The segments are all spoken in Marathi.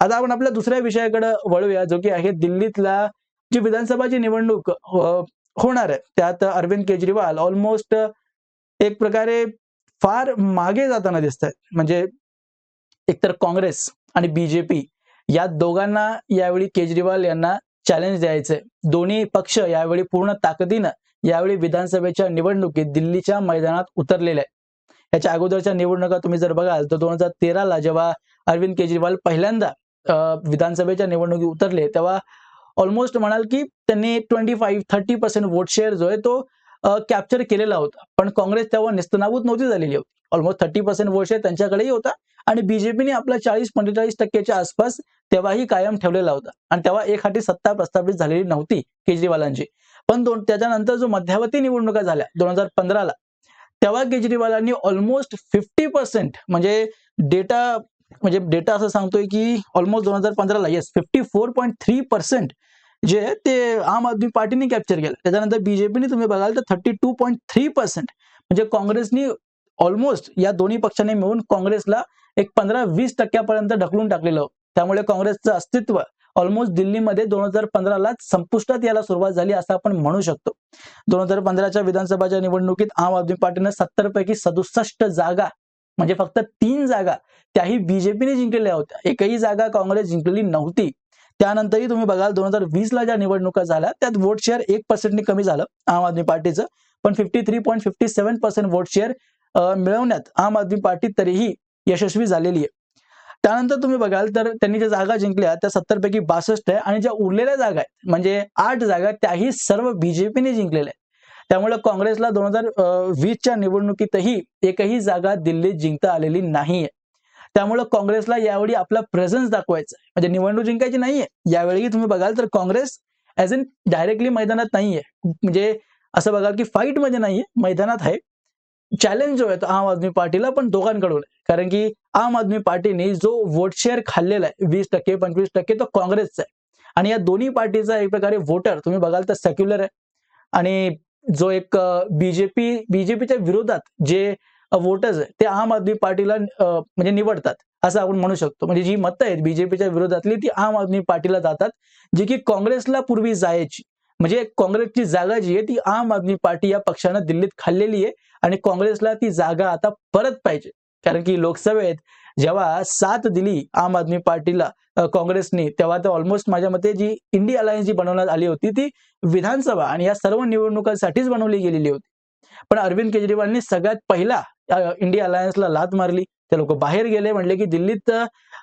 आता आपण आपल्या दुसऱ्या विषयाकडे वळूया जो की आहे दिल्लीतला जी विधानसभाची निवडणूक होणार आहे. त्यात अरविंद केजरीवाल ऑलमोस्ट एक प्रकारे फार मागे जाताना दिसत आहेत म्हणजे एकतर काँग्रेस आणि बीजेपी या दोघांना यावेळी केजरीवाल यांना चॅलेंज द्यायचंय. दोन्ही पक्ष यावेळी पूर्ण ताकदीनं यावेळी विधानसभेच्या निवडणुकीत दिल्लीच्या मैदानात उतरलेले आहे याच्या अगोदरच्या निवडणुका तुम्ही जर बघाल तर दोन हजार तेराला जेव्हा अरविंद केजरीवाल पहिल्यांदा विधानसभेच्या निवडणुकीत उतरले तेव्हा ऑलमोस्ट म्हणाल की त्यांनी twenty five thirty percent vote share जो आहे तो कॅप्चर केलेला होता. पण काँग्रेस तेव्हा निस्तनाभूत नव्हती झालेली होती. Almost thirty percent vote share त्यांच्याकडेही होता आणि बीजेपीने आपला चाळीस पंचेचाळीस टक्क्याच्या आसपास तेव्हाही कायम ठेवलेला होता. आणि तेव्हा एक हाती सत्ता प्रस्थापित झालेली नव्हती केजरीवालांची. पण दोन त्याच्यानंतर जो मध्यावधी निवडणुका झाल्या दोन हजार पंधराला तेव्हा केजरीवालांनी ऑलमोस्ट फिफ्टी पर्सेंट म्हणजे डेटा म्हणजे डेटा असं सांगतोय की ऑलमोस्ट दोन हजार पंधराला yes fifty four point three percent जे ते आम आदमी पार्टीने कॅप्चर केलं. त्याच्यानंतर बीजेपीने तुम्ही बघाल तर thirty two point three percent म्हणजे काँग्रेसनी ऑलमोस्ट या दोन्ही पक्षांनी मिळून काँग्रेसला एक पंधरा वीस टक्क्यापर्यंत ढकलून टाकलेलं. होतं. त्यामुळे काँग्रेसचं अस्तित्व ऑलमोस्ट दिल्लीमध्ये दोन हजार पंधराला संपुष्टात यायला सुरुवात झाली असं आपण म्हणू शकतो. दोन हजार पंधराच्या विधानसभाच्या निवडणुकीत आम आदमी पार्टीनं सत्तर पैकी सदुसष्ट जागा म्हणजे फक्त तीन जागा त्याही बीजेपीने जिंकलेल्या होत्या. एकही जागा काँग्रेस जिंकलेली नव्हती. त्यानंतरही तुम्ही बघाल दोन हजार वीस ला ज्या निवडणुका झाल्या त्यात वोट शेअर एक पर्सेंटने कमी झालं आम आदमी पार्टीचं. पण fifty three point fifty seven percent vote share मिळवण्यात आम आदमी पार्टी तरीही यशस्वी झालेली आहे. त्यानंतर तुम्ही बघाल तर त्यांनी ज्या जागा जिंकल्या त्या सत्तर पैकी बासष्ट आहे. आणि ज्या उरलेल्या जागा आहेत म्हणजे आठ जागा त्याही सर्व बीजेपीने जिंकलेल्या आहेत. त्यामुळे काँग्रेसला दोन हजार वीसच्या निवडणुकीतही एकही जागा दिल्लीत जिंकता आलेली नाहीये. त्यामुळे काँग्रेसला यावेळी आपला प्रेझन्स दाखवायचा आहे. म्हणजे निवडणूक जिंकायची नाहीये. यावेळी तुम्ही बघाल तर काँग्रेस ऍज इन डायरेक्टली मैदानात नाहीये. म्हणजे असं बघाल की फाईटमध्ये नाहीये मैदानात आहे. चॅलेंज जो आहे तो आम आदमी पार्टीला पण दोघांकडून आहे. कारण की आम आदमी पार्टीने जो वोट शेअर खाल्लेला आहे वीस टक्के पंचवीस टक्के तो काँग्रेसचा आहे. आणि या दोन्ही पार्टीचा एक प्रकारे वोटर तुम्ही बघाल तर सेक्युलर आहे. आणि जो एक बीजेपी बीजेपीच्या विरोधात जे वोटर्स आहे ते आम आदमी पार्टीला म्हणजे निवडतात असं आपण म्हणू शकतो. म्हणजे जी मतं आहेत बीजेपीच्या विरोधातली ती आम आदमी पार्टीला जातात जी की काँग्रेसला पूर्वी जायची. म्हणजे काँग्रेसची जागा जी आहे ती आम आदमी पार्टी या पक्षानं दिल्लीत खाल्लेली आहे आणि काँग्रेसला ती जागा आता परत पाहिजे. कारण की लोकसभेत जेव्हा साथ दिली आम आदमी पार्टीला काँग्रेसने तेव्हा तर ऑलमोस्ट माझ्या मते जी इंडिया अलायन्स जी बनवण्यात आली होती ती विधानसभा आणि या सर्व निवडणुकांसाठीच बनवली गेलेली होती. पण अरविंद केजरीवालनी सगळ्यात पहिला इंडिया अलायन्सला लात मारली. ते लोक बाहेर गेले म्हणले की दिल्लीत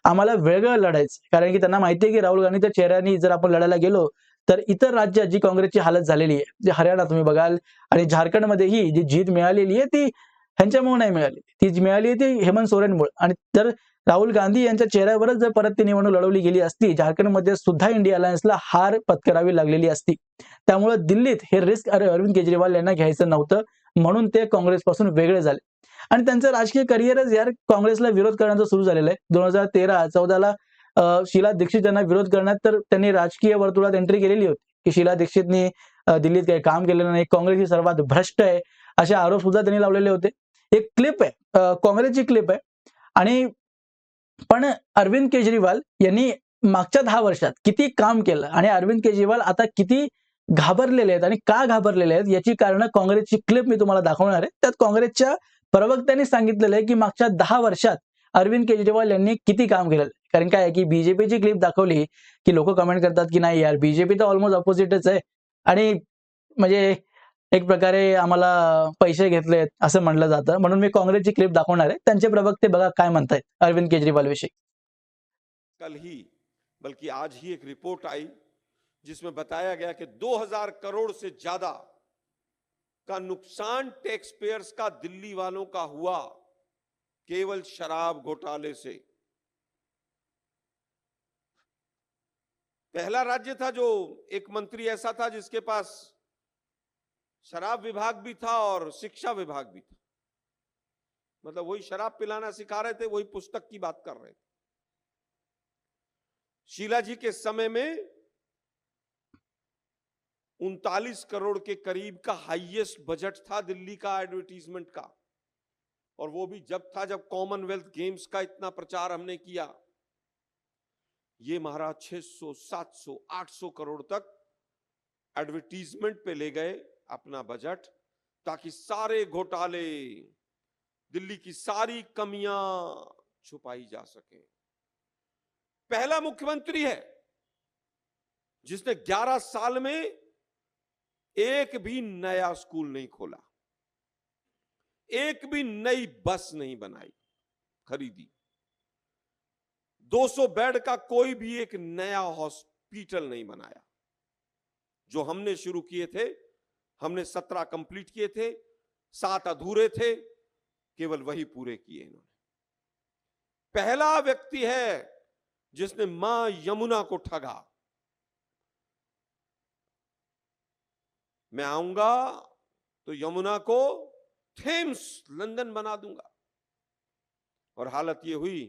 आम्हाला वेगळं लढायचं कारण की त्यांना माहिती आहे की राहुल गांधीच्या चेहऱ्याने जर आपण लढायला गेलो तर इतर राज्यात जी काँग्रेसची हालत झालेली आहे. जे हरियाणा तुम्ही बघाल आणि झारखंडमध्येही जी जीत मिळालेली आहे ती ह्यांच्यामुळे नाही मिळाली. ती जी मिळाली ती हेमंत सोरेनमुळे. आणि तर राहुल गांधी यांच्या चेहऱ्यावरच जर परत ती निवडणूक लढवली गेली असती झारखंडमध्ये सुद्धा इंडिया अलायन्सला हार पत्करावी लागलेली असती. त्यामुळे दिल्लीत हे रिस्क अरे अरविंद केजरीवाल यांना घ्यायचं नव्हतं म्हणून ते काँग्रेसपासून वेगळे झाले. आणि त्यांचं राजकीय करिअरच यार काँग्रेसला विरोध करण्याचं सुरू झालेलं आहे. दोन हजार तेरा चौदाला अं, शीला दीक्षित यांना विरोध करण्यात तर त्यांनी राजकीय वर्तुळात एंट्री केलेली होती. की शीला दीक्षितनी दिल्लीत काही काम केलेलं नाही काँग्रेस ही सर्वात भ्रष्ट आहे असे आरोप सुद्धा त्यांनी लावलेले होते. एक क्लिप आहे काँग्रेसची क्लिप आहे. आणि पण अरविंद केजरीवाल यांनी मागच्या दहा वर्षात किती काम केलं आणि अरविंद केजरीवाल आता किती घाबरलेले आहेत आणि का घाबरलेले आहेत याची कारणं काँग्रेसची क्लिप मी तुम्हाला दाखवणार आहे. त्यात काँग्रेसच्या प्रवक्त्यांनी सांगितलेलं आहे की मागच्या दहा वर्षात अरविंद केजरीवाल यांनी किती काम केलेलं कारण काय आहे की बीजेपीची क्लिप दाखवली की लोक कमेंट करतात की नाही यार बीजेपी तर ऑलमोस्ट अपोजिटच आहे. आणि म्हणजे एक प्रकारे आम्हाला पैसे घेतलेत असं म्हणलं जातं. म्हणून मी काँग्रेसची क्लिप दाखवणार आहे. त्यांचे प्रवक्ते बघा काय अरविंद केजरीवाल विषयी. कल ही, बल्कि आज ही एक रिपोर्ट आई, जिसमें बताया गया कि 2000 करोड़ से ज़्यादा का नुकसान टैक्स पेयर्स का दिल्ली वालों का हुआ, केवल शराब घोटाले से। पहला राज्य था जो एक मंत्री ऐसा था जिसके पास शराब विभाग भी था और शिक्षा विभाग भी था। मतलब वही शराब पिलाना सिखा रहे थे वही पुस्तक की बात कर रहे थे। शीला जी के समय में उनतालीस करोड़ के करीब का हाईएस्ट बजट था दिल्ली का एडवर्टीजमेंट का। और वो भी जब था जब कॉमनवेल्थ गेम्स का इतना प्रचार हमने किया। ये महाराज 600, 700, 800 करोड़ तक एडवर्टीजमेंट पे ले गए। अपना बजट ताकि सारे घोटाले, दिल्ली की सारी कमियाँ छुपाई जा सके। पहला मुख्यमंत्री है, जिसने 11 साल में एक भी नया स्कूल नहीं खोला, एक भी नई बस नहीं बनाई, खरीदी। 200 बेड का कोई भी एक नया हॉस्पिटल नहीं बनाया, जो हमने शुरू किए थे हमने 17 कंप्लीट किए थे, सात अधूरे थे, केवल वही पूरे किए इन्होंने। पहला व्यक्ति है जिसने माँ यमुना को ठगा। मैं आऊँगा तो यमुना को थेम्स लंदन बना दूँगा। और हालत ये हुई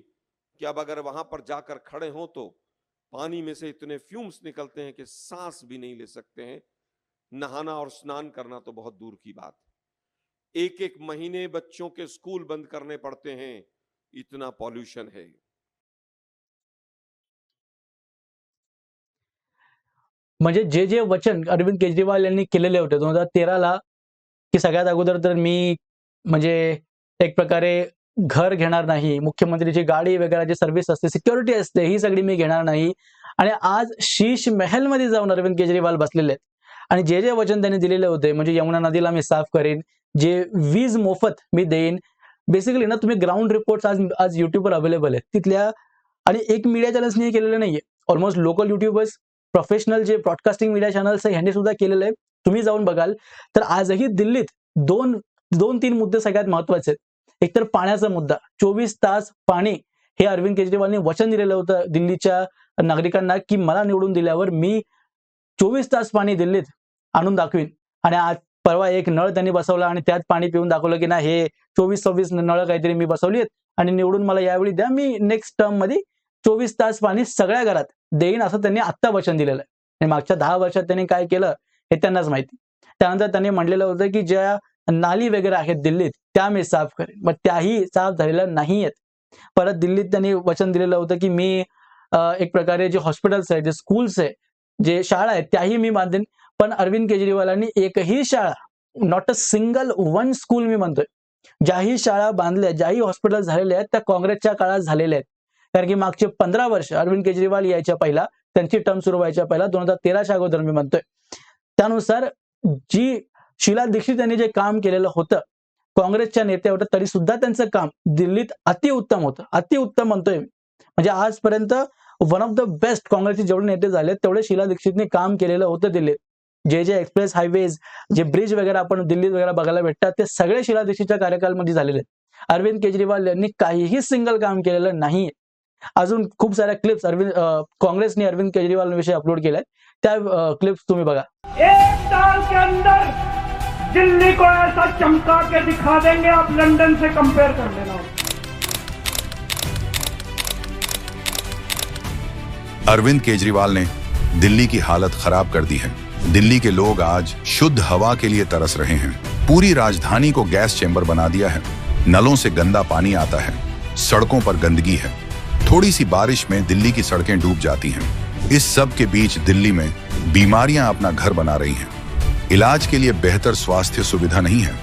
कि अब अगर वहाँ पर जाकर खड़े हों तो पानी में से इतने फ्यूम्स निकलते हैं कि सांस भी नहीं ले सकते हैं। नहाना और स्नान करना तो बहुत दूर की बात है। एक एक महीने बच्चों के स्कूल बंद करने पड़ते हैं इतना पॉल्यूशन है। म्हणजे जे जे वचन अरविंद केजरीवाल यांनी केलेले होते दोन हजार तेराला की सगळ्यात अगोदर तर मी म्हणजे एक प्रकारे घर घेणार नाही मुख्यमंत्रीची गाडी वगैरे जी सर्व्हिस असते सिक्युरिटी असते ही सगळी मी घेणार नाही. आणि आज शीश महलमध्ये जाऊन अरविंद केजरीवाल बसलेले आहेत. आणि जे जे वचन त्यांनी दिलेले होते म्हणजे यमुना नदीला मी साफ करेन जे वीज मोफत मी देईन. बेसिकली ना तुम्ही ग्राउंड रिपोर्ट आज आज युट्यूबवर अवेलेबल आहेत. तिथल्या आणि एक मीडिया चॅनल्सनी केलेले नाहीये. ऑलमोस्ट लोकल युट्यूबर्स प्रोफेशनल जे ब्रॉडकास्टिंग मीडिया चॅनल्स आहे ह्यांनी सुद्धा केलेलं आहे. तुम्ही जाऊन बघाल. तर आजही दिल्लीत दोन दोन तीन मुद्दे सगळ्यात महत्त्वाचे आहेत. एक तर पाण्याचा मुद्दा. चोवीस तास पाणी हे अरविंद केजरीवालने वचन दिलेलं होतं दिल्लीच्या नागरिकांना की मला निवडून दिल्यावर मी चोवीस तास पाणी दिल्लीत आणून दाखवीन. आणि आज परवा एक नळ त्यांनी बसवला आणि त्यात पाणी पिऊन दाखवलं की ना हे चोवीस सव्वीस नळ काहीतरी मी बसवली आहेत आणि निवडून मला यावेळी द्या मी नेक्स्ट टर्ममध्ये चोवीस तास पाणी सगळ्या घरात देईन असं त्यांनी आत्ता वचन दिलेलं आहे. आणि मागच्या दहा वर्षात त्यांनी काय केलं हे त्यांनाच माहिती. त्यानंतर त्यांनी म्हटलेलं होतं की ज्या नाली वगैरे आहेत दिल्लीत त्या मी साफ करेन. मग त्याही साफ झालेल्या नाही आहेत परत दिल्लीत त्यांनी वचन दिलेलं होतं की मी एक प्रकारे जे हॉस्पिटल्स आहेत जे स्कूल्स आहे जे शाळा आहेत त्याही मी बांधेन. पण अरविंद केजरीवालांनी एकही शाळा not a single one school मी म्हणतोय ज्याही शाळा बांधल्या ज्याही हॉस्पिटल झालेल्या आहेत त्या काँग्रेसच्या काळात झालेल्या आहेत. कारण की मागचे पंधरा वर्ष अरविंद केजरीवाल यायच्या पहिला त्यांची टर्म सुरू व्हायच्या पहिला दोन हजार तेराच्या अगोदर मी म्हणतोय. त्यानुसार जी शीला दीक्षित यांनी जे काम केलेलं होतं काँग्रेसच्या नेत्या होतं तरी सुद्धा त्यांचं काम दिल्लीत अतिउत्तम होतं. अतिउत्तम म्हणतोय म्हणजे आजपर्यंत वन ऑफ द बेस्ट काँग्रेसचे जेवढे नेते झाले तेवढे शीला दीक्षितने काम केलेलं होतं दिल्लीत. जे जे एक्सप्रेस हायवेज जे ब्रिज वगैरे आपण दिल्लीत वगैरे बघायला भेटतात ते सगळे शीला दीक्षितच्या कार्यकाळमध्ये झालेले आहेत. अरविंद केजरीवाल यांनी काहीही सिंगल काम केलेलं नाही अजून खूप साऱ्या क्लिप्स अरविंद अं, काँग्रेसने अरविंद केजरीवाल विषयी अपलोड केल्यात त्या क्लिप्स तुम्ही बघा. एक साल के अंदर दिल्ली को ऐसा चमका के दिखा देंगे आप लंदन से कंपेयर कर लेना। अरविंद केजरीवाल ने दिल्ली की हालत खराब कर दी है। दिल्ली के लोग आज शुद्ध हवा के लिए तरस रहे हैं। पूरी राजधानी को गैस चेंबर बना दिया है। नलों से गंदा पानी आता है। सड़कों पर गंदगी है। थोड़ी सी बारिश में दिल्ली की सड़कें डूब जाती हैं। इस सब के बीच दिल्ली में बीमारियाँ अपना घर बना रही हैं। इलाज के लिए बेहतर स्वास्थ्य सुविधा नहीं है।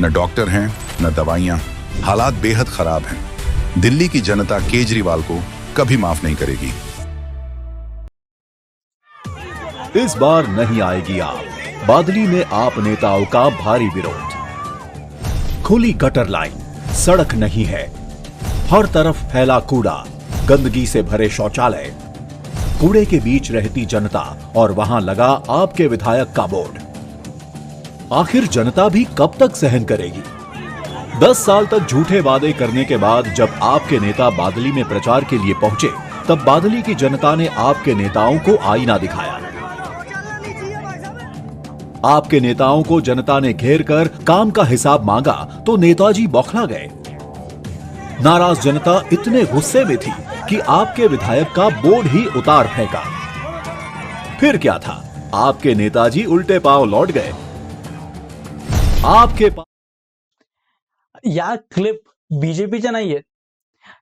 न डॉक्टर हैं, न दवाइयाँ। हालात बेहद खराब हैं। दिल्ली की जनता केजरीवाल को कभी माफ़ नहीं करेगी। इस बार नहीं आएगी आप। बादली में आप नेताओं का भारी विरोध। खुली गटर लाइन, सड़क नहीं है। हर तरफ़ फैला कूड़ा, गंदगी से भरे शौचालय। कूड़े के बीच रहती जनता और वहाँ लगा आपके विधायक का बोर्ड। आखिर जनता भी कब तक सहन करेगी? दस साल तक झूठे वादे करने के बाद जब आपके नेता बादली में प्रचार के लिए पहुँचे, तब बादली की जनता ने आपके नेताओं को आईना दिखाया। आपके नेताओं को जनता ने घेर कर काम का हिसाब मांगा तो नेताजी बौखला गए। नाराज़ जनता इतने गुस्से में थी कि आपके विधायक का बोर्ड ही उतार फेंका। फिर क्या था? आपके नेताजी उल्टे पाँव लौट गए। आपके. या क्लिप बीजेपीच्या नाहीयेत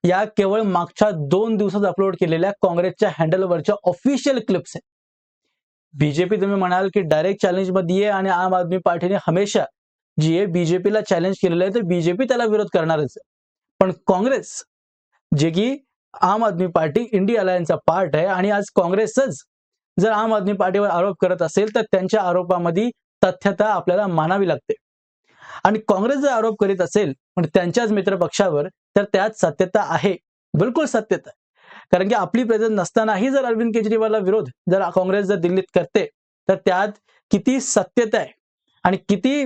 या केवळ मागच्या दोन दिवसात अपलोड केलेल्या काँग्रेसच्या हँडलवरच्या ऑफिशियल क्लिप्स आहेत. बीजेपी तुम्ही म्हणाल की डायरेक्ट चॅलेंजमध्ये आहे आणि आम आदमी पार्टीने हमेशा जी आहे बीजेपीला चॅलेंज केलेलं आहे तर बीजेपी त्याला विरोध करणारच आहे. पण काँग्रेस जे की आम आदमी पार्टी इंडिया अलायन्सचा पार्ट आहे आणि आज काँग्रेसच जर आम आदमी पार्टीवर आरोप करत असेल तर त्यांच्या आरोपामध्ये तथ्यता आपल्याला मानावी लागते. आणि काँग्रेस जर आरोप करीत असेल पण त्यांच्याच मित्र पक्षावर तर त्यात सत्यता आहे. बिलकुल सत्यता कारण की आपली प्रेझेंस नसतानाही जर अरविंद केजरीवालला विरोध जर काँग्रेस जर दिल्लीत करते तर त्यात किती सत्यता आहे? आणि किती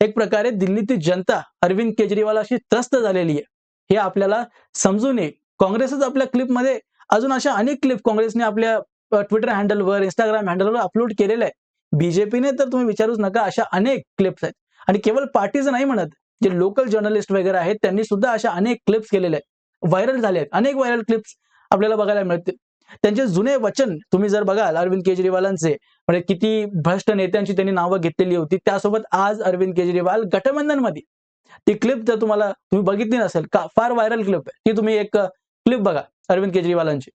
एक प्रकारे दिल्लीतील जनता अरविंद केजरीवालाशी त्रस्त झालेली आहे हे आपल्याला समजून येईल. काँग्रेसच आपल्या क्लिपमध्ये अजून अशा अनेक क्लिप काँग्रेसने आपल्या ट्विटर हँडलवर इंस्टाग्राम हँडलवर अपलोड केलेले आहे बीजेपीने तर तुम्ही विचारूच नका अशा अनेक क्लिप्स आहेत. आणि केवळ पार्टीचं नाही म्हणत जे लोकल जर्नलिस्ट वगैरे आहेत त्यांनी सुद्धा अशा अनेक क्लिप्स केलेल्या आहेत. व्हायरल झाले आहेत. अनेक व्हायरल क्लिप्स आपल्याला बघायला मिळतील त्यांचे जुने वचन तुम्ही जर बघाल अरविंद केजरीवालांचे म्हणजे किती भ्रष्ट नेत्यांची त्यांनी नावं घेतलेली होती त्यासोबत आज अरविंद केजरीवाल गठबंधनमध्ये. ती क्लिप जर तुम्हाला तुम्ही बघितली नसेल का फार व्हायरल क्लिप आहे. ती तुम्ही एक क्लिप बघा अरविंद केजरीवालांची.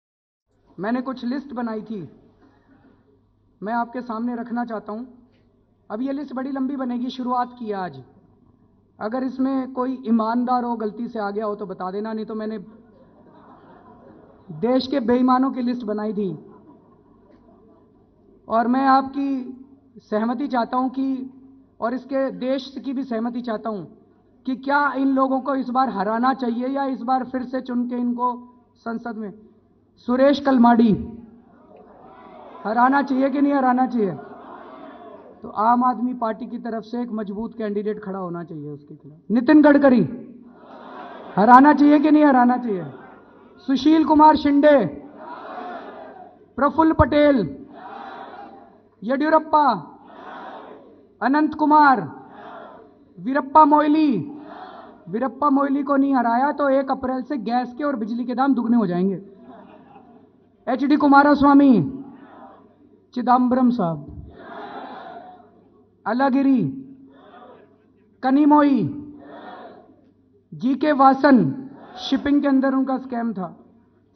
मैंने कुछ लिस्ट बनाई थी। मैं आपके सामने रखना चाहता हूं। अब ये लिस्ट बड़ी लंबी बनेगी शुरुआत की आज। अगर इसमें कोई ईमानदार हो गलती से आ गया हो तो बता देना नहीं तो मैंने देश के बेईमानों की लिस्ट बनाई थी। और मैं आपकी सहमति चाहता हूँ कि, और इसके देश की भी सहमति चाहता हूँ कि क्या इन लोगों को इस बार हराना चाहिए या इस बार फिर से चुन के इनको संसद में? सुरेश कलमाडी, हराना चाहिए कि नहीं हराना चाहिए? तो आम आदमी पार्टी की तरफ़ से एक मज़बूत कैंडिडेट खड़ा होना चाहिए उसके खिलाफ। नितिन गडकरी, हराना चाहिए कि नहीं हराना चाहिए? सुशील कुमार शिंदे, प्रफुल्ल पटेल, येडियुरप्पा, अनंत कुमार, वीरप्पा मोइली वीरप्पा मोइली को नहीं हराया तो एक अप्रैल से गैस के और बिजली के दाम दुगने हो जाएँगे। एच डी कुमारस्वामी चिदम्बरम साहब, अलागिरी, कनीमोई जी के वासन शिपिंग के अंदर उनका स्कैम था।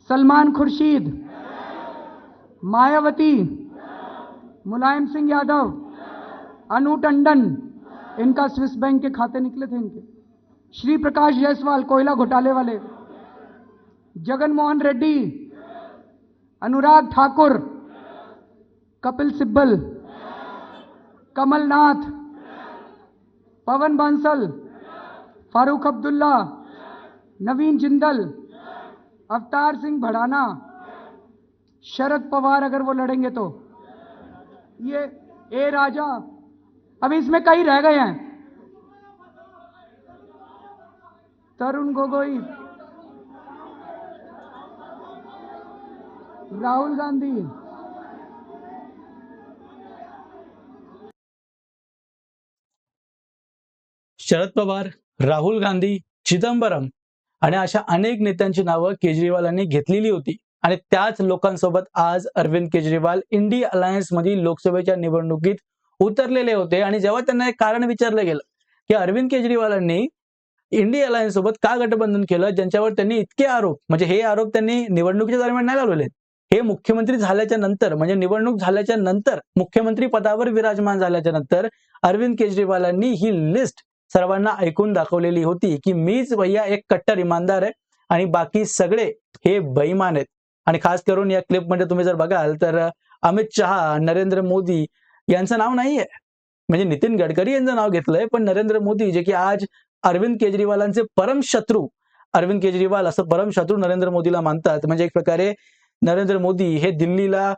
सलमान खुर्शीद, मायावती, मुलायम सिंह यादव, अनु टंडन, इनका स्विस बैंक के खाते निकले थे इनके। श्री प्रकाश जायसवाल, कोयला घोटाले वाले। जगन मोहन रेड्डी, अनुराग ठाकुर, कपिल सिब्बल, कमलनाथ, पवन बांसल, फारूक अब्दुल्ला नवीन जिंदल, अवतार सिंह भड़ाना, शरद पवार अगर वो लड़ेंगे तो। ये ए राजा अब इसमें कई रह गए हैं। तरुण गोगोई, राहुल गांधी। शरद पवार, राहुल गांधी, चिदंबरम। आणि अशा अनेक नेत्यांची नावं केजरीवालांनी घेतलेली होती. आणि त्याच लोकांसोबत आज अरविंद केजरीवाल इंडी अलायन्स मधील लोकसभेच्या निवडणुकीत उतरलेले होते. आणि जेव्हा त्यांना एक कारण विचारलं गेलं की अरविंद केजरीवालांनी इंडी अलायन्स सोबत का गठबंधन केलं? ज्यांच्यावर त्यांनी इतके आरोप म्हणजे हे आरोप त्यांनी निवडणुकीच्या दरम्यान नाही लावलेले हे मुख्यमंत्री झाल्याच्यानंतर म्हणजे निवडणूक झाल्याच्यानंतर मुख्यमंत्री पदावर विराजमान झाल्याच्यानंतर अरविंद केजरीवालांनी ही लिस्ट सर्वांना ऐकून दाखवलेली होती की मीच भैया एक कट्टर इमानदार आहे आणि बाकी सगळे हे बैमान आहेत. आणि खास करून या क्लिपमध्ये तुम्ही जर बघाल तर अमित शहा नरेंद्र मोदी यांचं नाव नाहीये. म्हणजे नितीन गडकरी यांचं नाव घेतलंय पण नरेंद्र मोदी जे की आज अरविंद केजरीवालांचे परम शत्रू अरविंद केजरीवाल असं परम शत्रू नरेंद्र मोदीला मानतात. म्हणजे एक प्रकारे नरेंद्र मोदी हे दिल्लीला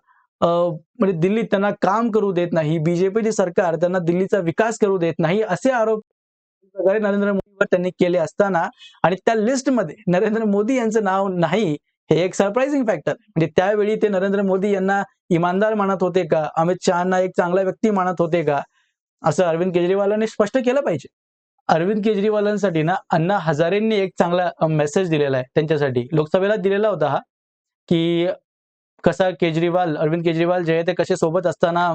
अं, म्हणजे दिल्लीत त्यांना काम करू देत नाही बीजेपीचे सरकार त्यांना दिल्लीचा विकास करू देत नाही असे आरोप प्रकारे नरेंद्र मोदीवर त्यांनी केले असताना आणि त्या लिस्टमध्ये नरेंद्र मोदी यांचं नाव नाही हे एक सरप्राइझिंग फॅक्टर म्हणजे त्यावेळी ते नरेंद्र मोदी यांना इमानदार मानत होते का? अमित शहाना एक चांगला व्यक्ती मानत होते का? असं अरविंद केजरीवालांनी स्पष्ट केलं पाहिजे. अरविंद केजरीवालांसाठी ना अण्णा हजारेंनी एक चांगला मेसेज दिलेला आहे त्यांच्यासाठी. लोकसभेला दिलेला होता हा की कसा केजरीवाल अरविंद केजरीवाल जे आहे ते कसे सोबत असताना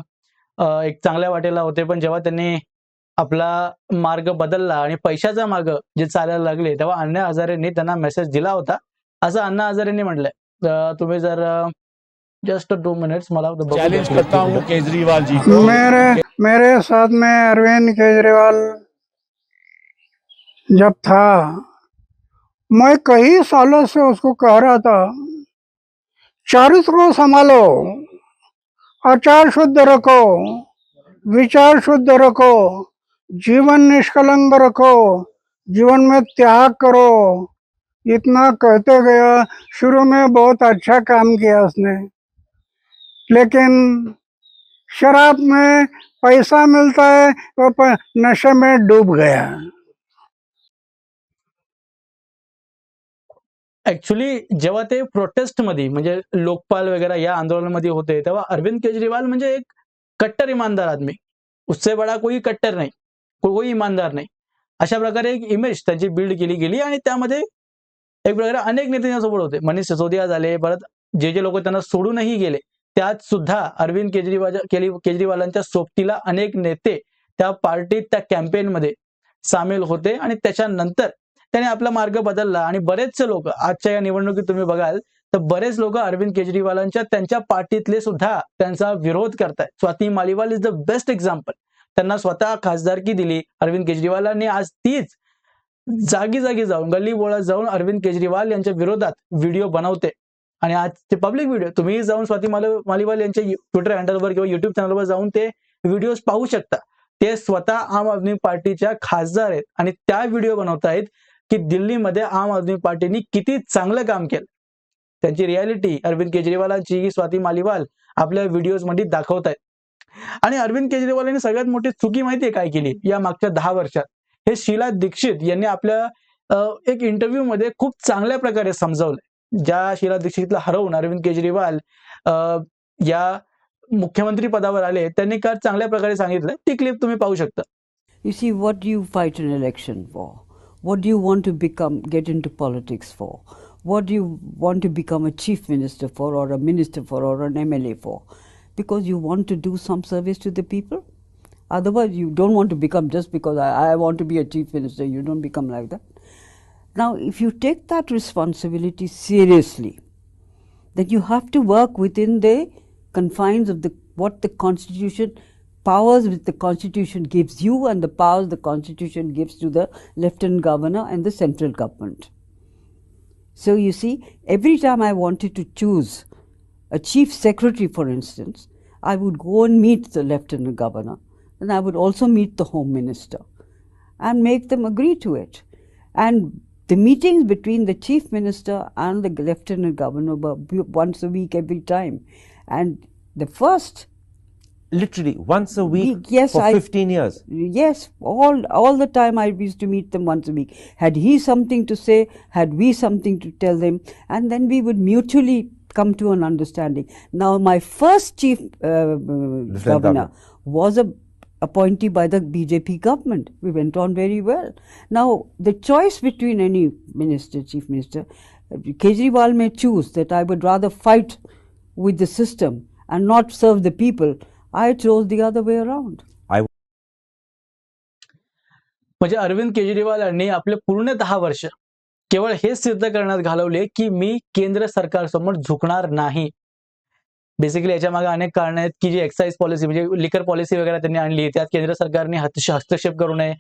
एक चांगल्या वाटेला होते पण जेव्हा त्यांनी आपला मार्ग बदलला आणि पैशाचा मार्ग जे चालायला लागले तेव्हा अण्णा हजारेंनी त्यांना मेसेज दिला होता. असं अण्णा हजारेंनी म्हटलंय तुम्ही जर जस्ट टू मिनिट्स मला. चैलेंज करता हूँ केजरीवाल जी को मेरे मेरे साथ में अरविंद केजरीवाल जब था मैं कई सालों से उसको कह रहा था चरित्र को संभालो आचार शुद्ध रखो विचार शुद्ध रखो जीवन निष्कलंग रखो, जीवन में त्याग करो। इतना कहते गया, शुरू में बहुत अच्छा काम किया उसने। लेकिन शराब में पैसा मिलता है, वो प- नशे में डूब गया। ऍक्च्युली जेव्हा ते प्रोटेस्ट मध्ये म्हणजे लोकपाल वगैरे या आंदोलनामध्ये होते, तेव्हा अरविंद केजरीवाल म्हणजे एक कट्टर इमानदार आदमी. उससे बडा कोई कट्टर नाही. कोही इमानदार नाही. अशा प्रकारे एक इमेज त्यांची बिल्ड केली गेली आणि त्यामध्ये एक प्रकारे अनेक नेते त्यांच्यासोबत होते. मनीष सिसोदिया झाले परत जे जे लोक त्यांना सोडूनही गेले त्यात सुद्धा अरविंद केजरीवाल केजरीवालांच्या सोबतीला अनेक नेते त्या पार्टीत त्या कॅम्पेनमध्ये सामील होते आणि त्याच्यानंतर त्याने आपला मार्ग बदलला आणि बरेचसे लोक आजच्या या निवडणुकीत तुम्ही बघाल तर बरेच लोक अरविंद केजरीवालांच्या त्यांच्या पार्टीतले सुद्धा त्यांचा विरोध करतायत. Swati Maliwal is the best example त्यांना स्वतः खासदारकी दिली. अरविंद केजरीवालांनी आज तीच जागी जागी जाऊन गल्ली बोळात जाऊन अरविंद केजरीवाल यांच्या विरोधात व्हिडिओ बनवते. आणि आज ते पब्लिक व्हिडिओ तुम्ही जाऊन स्वाती माल- मालिवाल यांच्या ट्विटर हँडलवर किंवा युट्यूब चॅनलवर जाऊन ते व्हिडिओ पाहू शकता. ते स्वतः आम आदमी पार्टीच्या खासदार आहेत आणि त्या व्हिडिओ बनवतायत की दिल्लीमध्ये आम आदमी पार्टीने किती चांगलं काम केलं. त्यांची रियालिटी अरविंद केजरीवालांची स्वाती मालिवाल आपल्या व्हिडिओजमध्ये दाखवतायत. आणि अरविंद केजरीवाल यांनी सगळ्यात मोठी चुकी माहितीये काय केली? या मागच्या दहा वर्षात. हे शीला दीक्षित यांनी आपल्या एक इंटरव्ह्यू मध्ये खूप चांगल्या प्रकारे समजावलंय. ज्या शीला दीक्षितला हरवून अरविंद केजरीवाल अं, या मुख्यमंत्री पदावर आले त्यांनी काल चांगल्या प्रकारे सांगितलं? ती क्लिप तुम्ही पाहू शकता. You see what you you fight an election you What do you want to become, get into politics for? You want to become a chief minister for or a minister for or an M L A for Because you want to do some service to the people? Otherwise, you don't want to become just because I, I want to be a chief minister. You don't become like that. Now, if you take that responsibility seriously, then you have to work within the confines of the what the constitution powers which the constitution gives you and the powers the constitution gives to the lieutenant governor and the central government so you see every time i wanted to choose a chief secretary for instance i would go and meet the lieutenant governor and i would also meet the home minister and make them agree to it and the meetings between the chief minister and the lieutenant governor were once a week every time and the first Literally once a week Week, yes, for I- 15 years. Yes, all all the time I used to meet them once a week. Had he something to say, had we something to tell them, and then we would mutually come to an understanding. Now, my first chief uh, uh, governor was a appointee by the BJP government. We went on very well. Now, the choice between any minister, chief minister, uh, Kejriwal may choose that I would rather fight with the system and not serve the people. I chose the other way around. म्हणजे अरविंद केजरीवाल यांनी आपले पूर्ण दहा वर्ष केवळ हेच सिद्ध करण्यात घालवले की मी केंद्र सरकारसमोर झुकणार नाही. बेसिकली याच्या मागे अनेक कारण आहेत की जी एक्साईज पॉलिसी म्हणजे लिकर पॉलिसी वगैरे त्यांनी आणली त्यात केंद्र सरकारने हस्तक्षेप करू नये.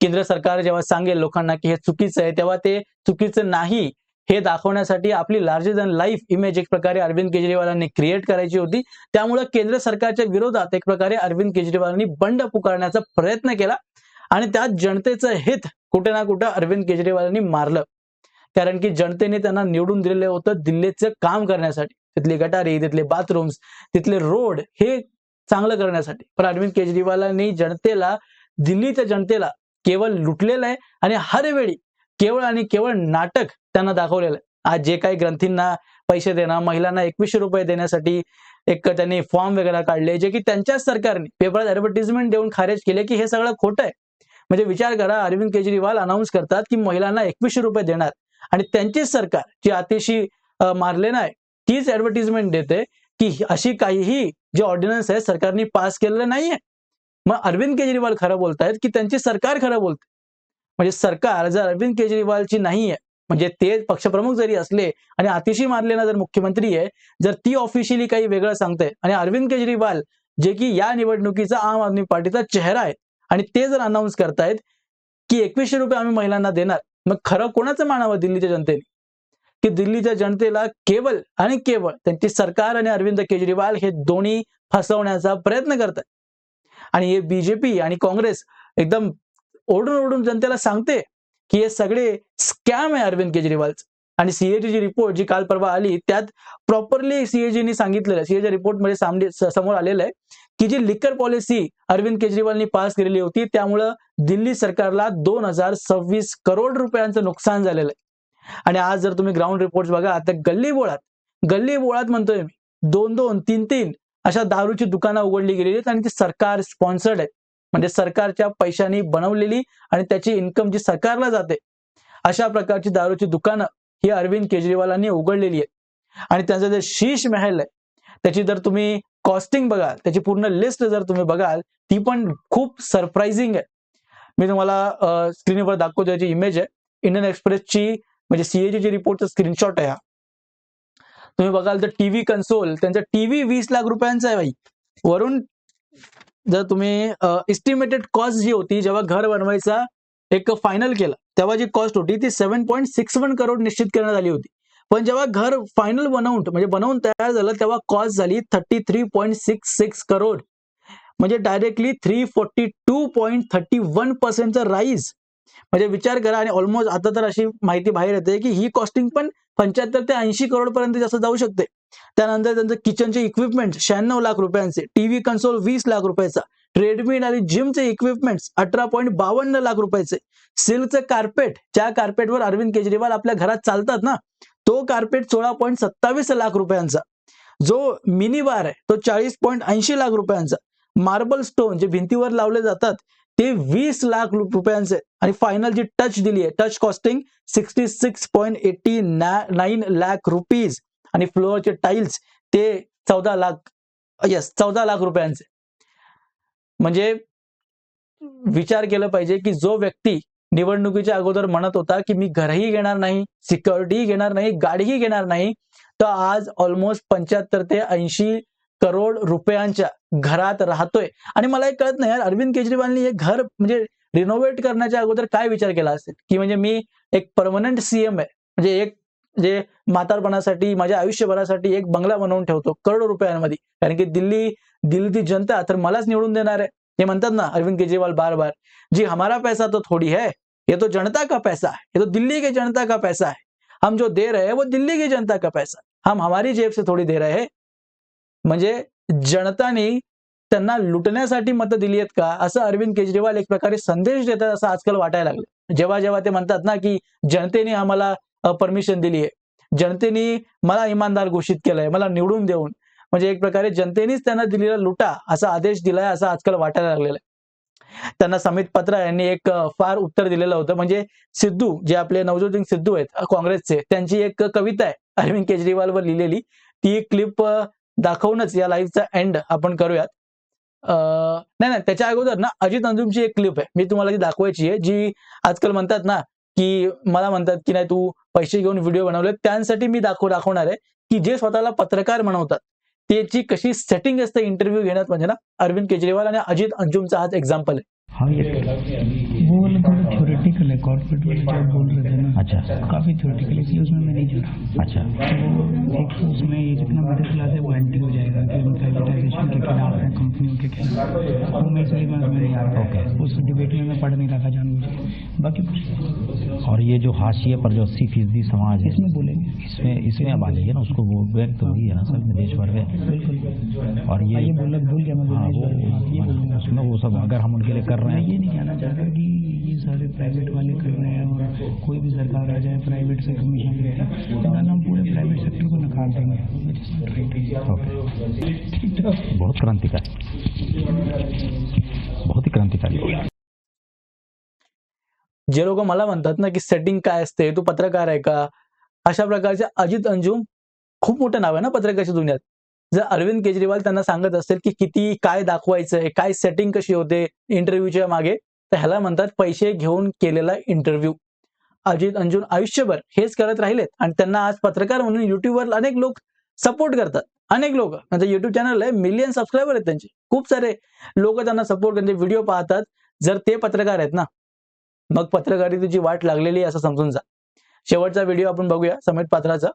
केंद्र सरकार जेव्हा सांगेल लोकांना की हे चुकीचं आहे तेव्हा ते चुकीचं नाही. हे दाखवण्यासाठी आपली लार्जर दॅन लाईफ इमेज एक प्रकारे अरविंद केजरीवालांनी क्रिएट करायची होती. त्यामुळे केंद्र सरकारच्या विरोधात एक प्रकारे अरविंद केजरीवालांनी बंड पुकारण्याचा प्रयत्न केला आणि त्यात जनतेचं हित कुठे ना कुठं अरविंद केजरीवालांनी मारलं. कारण की जनतेने त्यांना निवडून दिलेलं होतं दिल्लीचं काम करण्यासाठी. तिथली गटारी तिथले बाथरूम्स तिथले रोड हे चांगलं करण्यासाठी. पण अरविंद केजरीवालांनी जनतेला दिल्लीच्या जनतेला केवळ लुटलेलं आहे आणि हर वेळी केवळ आणि केवळ नाटक त्यांना दाखवलेलं आहे. आज जे काही ग्रंथींना पैसे देणं महिलांना एकवीसशे रुपये देण्यासाठी एक त्यांनी फॉर्म वगैरे काढले जे की त्यांच्याच सरकारने पेपरात ऍडव्हर्टिजमेंट देऊन खारेज केले की हे सगळं खोटं आहे. म्हणजे विचार करा अरविंद केजरीवाल अनाऊन्स करतात की महिलांना एकवीसशे रुपये देणार. आणि त्यांचीच सरकार जी अतिशी मारले नाही तीच ऍडव्हर्टिजमेंट देते की अशी काहीही जे ऑर्डिनन्स आहे सरकारने पास केलेलं नाहीये. मग अरविंद केजरीवाल खरं बोलतायत की त्यांची सरकार खरं बोलते. म्हणजे सरकार जर अरविंद केजरीवालची नाहीये म्हणजे ते पक्षप्रमुख जरी असले आणि आतिशी मारलेला जर मुख्यमंत्री आहे जर ती ऑफिशियली काही वेगळं सांगते आणि अरविंद केजरीवाल जे की या निवडणुकीचा आम आदमी पार्टीचा चेहरा आहे आणि ते जर अनाऊन्स करतायत की एकवीसशे रुपये आम्ही महिलांना देणार मग खरं कोणाचं मानावं दिल्लीच्या जनतेने? की दिल्लीच्या जनतेला केवळ आणि केवळ त्यांची सरकार आणि अरविंद केजरीवाल हे दोन्ही फसवण्याचा प्रयत्न करतात. आणि हे बीजेपी आणि काँग्रेस एकदम ओढून ओढून जनतेला सांगते की हे सगळे स्कॅम आहे अरविंद केजरीवालचं. आणि सीएजीची रिपोर्ट जी काल परवा आली त्यात प्रॉपरली सीएजीनी सांगितलेलं सीएच्या रिपोर्टमध्ये सामने समोर आलेलं आहे की जी लिकर पॉलिसी अरविंद केजरीवालनी पास केलेली होती त्यामुळं दिल्ली सरकारला दोन हजार सव्वीस करोड रुपयांचं नुकसान झालेलं आहे. आणि आज जर तुम्ही ग्राउंड रिपोर्ट बघा तर गल्ली बोळात गल्ली बोळात म्हणतोय मी दोन दोन तीन तीन अशा दारूची दुकानं उघडली गेलेली आहेत आणि ती सरकार स्पॉन्सर्ड आहेत. म्हणजे सरकारच्या पैशांनी बनवलेली आणि त्याची इन्कम जी सरकारला जाते अशा प्रकारची दारूची दुकानं ही अरविंद केजरीवालांनी उघडलेली आहेत. आणि त्यांचं जे शीश महल आहे त्याची जर तुम्ही कॉस्टिंग बघाल त्याची पूर्ण लिस्ट जर तुम्ही बघाल ती पण खूप सरप्राइझिंग आहे. मी तुम्हाला स्क्रीनवर दाखवतो याची इमेज आहे. इंडियन एक्सप्रेसची म्हणजे सीएजीची रिपोर्टचा स्क्रीनशॉट आहे हा. तुम्ही बघाल तर टीव्ही कन्सोल त्यांचा टीव्ही वीस लाख रुपयांचा आहे भाई. वरून जर तुम्ही इस्टिमेटेड कॉस्ट जी होती जेव्हा घर बनवायचा एक फायनल केलं तेव्हा जी कॉस्ट होती ती seven point six one crore निश्चित करण्यात आली होती. पण जेव्हा घर फायनल बनवून म्हणजे बनवून तयार झालं तेव्हा कॉस्ट झाली thirty three point six six crore म्हणजे directly three forty two point thirty one पर्सेंटचा rise म्हणजे विचार करा आणि ऑलमोस्ट आता तर अशी माहिती बाहेर येते की ही कॉस्टिंग पण पंच्याहत्तर ते ऐंशी करोड पर्यंत जास्त जाऊ शकते. त्यानंतर त्यांचं किचनचे इक्विपमेंट शहाण्णव लाख रुपयांचे टीव्ही कन्सोल वीस लाख रुपयाचा ट्रेडमिल आणि जिमचे इक्विपमेंट अठरा पॉईंट बावन्न लाख रुपयाचे. सिल्कचं कार्पेट ज्या कार्पेटवर अरविंद केजरीवाल आपल्या घरात चालतात ना तो कार्पेट सोळा पॉईंट सत्तावीस लाख रुपयांचा. जो मिनी बार आहे तो चाळीस पॉईंट ऐंशी लाख रुपयांचा. मार्बल स्टोन जे भिंतीवर लावले जातात ते वीस लाख रुपयांचे. आणि फायनल जी टच दिली आहे touch costing sixty six point eighty nine lakh rupees आणि फ्लोअरचे टाईल्स ते चौदा लाख यस चौदा लाख रुपयांचे. म्हणजे विचार केलं पाहिजे की जो व्यक्ती निवडणुकीच्या अगोदर म्हणत होता की मी घरही घेणार नाही सिक्युरिटी घेणार नाही गाडीही घेणार नाही. तर आज ऑलमोस्ट पंच्याहत्तर ते ऐंशी करोड रुपयांच्या घरात राहतोय. आणि मला एक कळत नाही यार अरविंद केजरीवालनी हे घर म्हणजे रिनोव्हेट करण्याच्या अगोदर काय विचार केला असेल? की म्हणजे मी एक परमनंट सीएम आहे. म्हणजे एक जे म्हातारपणासाठी माझ्या आयुष्यभरासाठी एक बंगला बनवून ठेवतो करोडो रुपयांमध्ये. कारण की दिल्ली दिल्लीची जनता तर मलाच निवडून देणार आहे. हे म्हणतात ना, अरविंद केजरीवाल बार बार जी, हमारा पैसा तो थोड़ी है, ये तो जनता का पैसा है, ये तो दिल्ली के जनता का पैसा है, हम जो दे रहे हैं वो दिल्ली की जनता का पैसा हम हमारी जेब से थोड़ी दे रहे हैं। म्हणजे जनताने त्यांना लुटण्यासाठी मतं दिली आहेत का? असं अरविंद केजरीवाल एक प्रकारे संदेश देतात असं आजकाल वाटायला लागलं जेव्हा जेव्हा ते म्हणतात ना, की जनतेने आम्हाला परमिशन दिली आहे जनतेने मला इमानदार घोषित केलंय, मला निवडून देऊन म्हणजे एक प्रकारे जनतेनेच त्यांना दिलेला लुटा असा आदेश दिलाय असं आजकाल वाटायला लागलेला आहे. त्यांना समित पत्रा यांनी एक फार उत्तर दिलेलं होतं. म्हणजे सिद्धू जे आपले नवज्योत सिद्धू आहेत काँग्रेसचे त्यांची एक कविता आहे अरविंद केजरीवालवर लिहिलेली. ती क्लिप दाखवूनच या लाईव्हचा एंड आपण करूयात. अं, नाही नाही त्याच्या अगोदर ना अजित अंजुमची एक क्लिप आहे. मी तुम्हाला ती दाखवायची आहे जी आजकाल म्हणतात ना की मला म्हणतात की नाही तू पैसे घेऊन व्हिडिओ बनवले त्यांसाठी मी दाखव दाखवणार आहे की जे स्वतःला पत्रकार म्हणवतात त्याची कशी सेटिंग असते इंटरव्ह्यू घेण्यात म्हणजे ना अरविंद केजरीवाल आणि अजित अंजुमचा हाच एक्झाम्पल आहे. हाँ है कॉर्पोरेट वाले जो बोल रहे थे ना अच्छा। काफ़ी थ्योरेटिकल है इसलिए उसमें मैं नहीं जुड़ा। अच्छा। तो एक तो उसमें ये जितना मिडिल क्लास है वो एंटी हो जाएगा कि हम प्राइवेटाइजेशन के खिलाफ हैं कंपनियों के खिलाफ वो मैं इसलिए मैं उसमें नहीं आ रहा ओके उस डिबेट में मैं पढ़ नहीं रहा था जानबूझ बाकी कुछ और ये जो हाशिए पर जो अस्सी फ़ीसदी समाज है इसमें बोलेंगे। इसमें इसमें अब आ जाइए ना उसको वो व्यक्त तो वही है ना सर देश भर में। बिल्कुल। और हाँ, ये ये बोल भूल गया मैं हाँ। हाँ, उसमें वो सब अगर हम उनके लिए कर रहे हैं। ये नहीं कहना चाहता कि ये सारे प्राइवेट वाले कर रहे हैं और कोई भी सरकार आ जाए प्राइवेट से कमीशन लेते हैं तो हम पूरे प्राइवेट सेक्टर को नकार देंगे। बहुत क्रांतिकारी। बहुत ही क्रांतिकारी। जे लोक मला म्हणतात ना की सेटिंग काय असते तू पत्रकार आहे का? अशा प्रकारचे अजित अंजुम खूप मोठं नाव आहे ना पत्रकाराच्या दुनियात. जर अरविंद केजरीवाल त्यांना सांगत असेल की किती काय दाखवायचंय काय सेटिंग कशी होते इंटरव्ह्यूच्या मागे तर ह्याला म्हणतात पैसे घेऊन केलेला इंटरव्ह्यू अजित अंजुन आयुष्यभर हेच करत राहिलेत आणि त्यांना आज पत्रकार म्हणून युट्यूबवर अनेक लोक सपोर्ट करतात अनेक लोक म्हणजे युट्यूब चॅनल आहे मिलियन सबस्क्रायबर आहेत त्यांचे खूप सारे लोक त्यांना सपोर्ट त्यांचे व्हिडिओ पाहतात जर ते पत्रकार आहेत ना मग पत्रकारितेची वाट लागलेली आहे असं समजून जा शेवटचा व्हिडिओ आपण बघूया समेत पात्राचा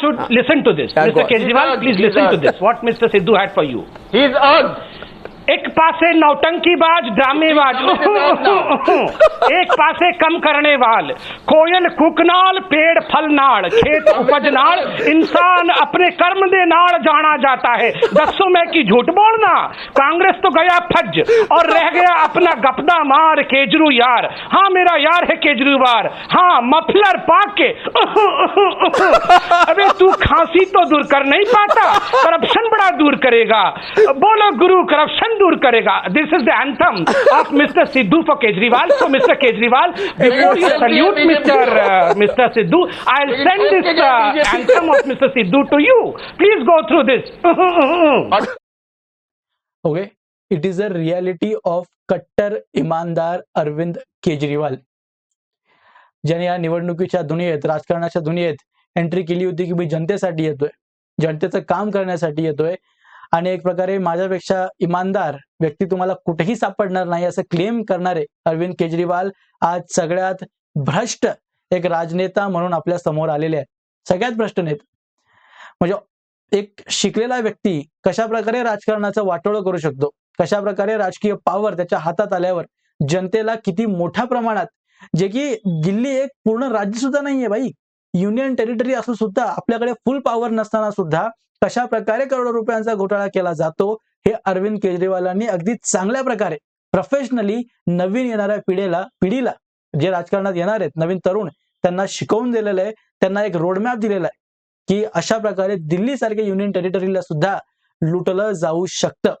should listen to this. Mr. Kejriwal, please listen to this. What Mr. Sidhu had for you. He is earned. एक पासे नौटंकीबाज ड्रामेबाज एक पासे कम करने वाल। कोयल कुकनाल पेड़ फलनाल खेत उपजनाल इंसान अपने कर्म दे नाल जाना जाता है। दसो मैं की झूठ बोलना। कांग्रेस तो गया फज और रह गया अपना गपदा मार केजरू यार। हाँ मेरा यार है केजरीवाल हाँ मफलर पाक। के अबे तू खांसी तो दूर कर नहीं पाता। करप्शन बड़ा दूर करेगा। बोलो गुरु करप्शन दूर करेगा। This is the anthem of mister Sidhu for Kejriwal so mister Kejriwal before you salute mister mister Sidhu I will send this anthem of mister Sidhu to you please go through this okay it is a reality of कट्टर इमानदार अरविंद केजरीवाल ज्याने या निवडणुकीच्या दुनियेत राजकारणाच्या दुनियेत एंट्री केली होती की मी जनतेसाठी येतोय जनतेचं काम करण्यासाठी येतोय आणि एक प्रकारे माझ्यापेक्षा इमानदार व्यक्ती तुम्हाला कुठेही सापडणार नाही असं क्लेम करणारे अरविंद केजरीवाल आज सगळ्यात भ्रष्ट एक राजनेता म्हणून आपल्यासमोर आलेले आहेत. सगळ्यात भ्रष्ट नेता. म्हणजे एक शिकलेला व्यक्ती कशा प्रकारे राजकारणाचं वाटोळं करू शकतो? कशा प्रकारे राजकीय पॉवर त्याच्या हातात आल्यावर जनतेला किती मोठ्या प्रमाणात जे की दिल्ली एक पूर्ण राज्य सुद्धा नाहीये बाई. युनियन टेरिटरी असून सुद्धा आपल्याकडे फुल पॉवर नसताना सुद्धा कशा प्रकारे करोडो रुपयांचा घोटाळा केला जातो हे अरविंद केजरीवालांनी अगदी चांगल्या प्रकारे प्रोफेशनली नवीन येणाऱ्या पिढीला पिढीला जे राजकारणात येणार आहेत नवीन तरुण त्यांना शिकवून दिलेलं आहे त्यांना एक रोडमॅप दिलेला आहे की अशा प्रकारे दिल्ली सारख्या युनियन टेरिटरीला सुद्धा लुटलं जाऊ शकतं.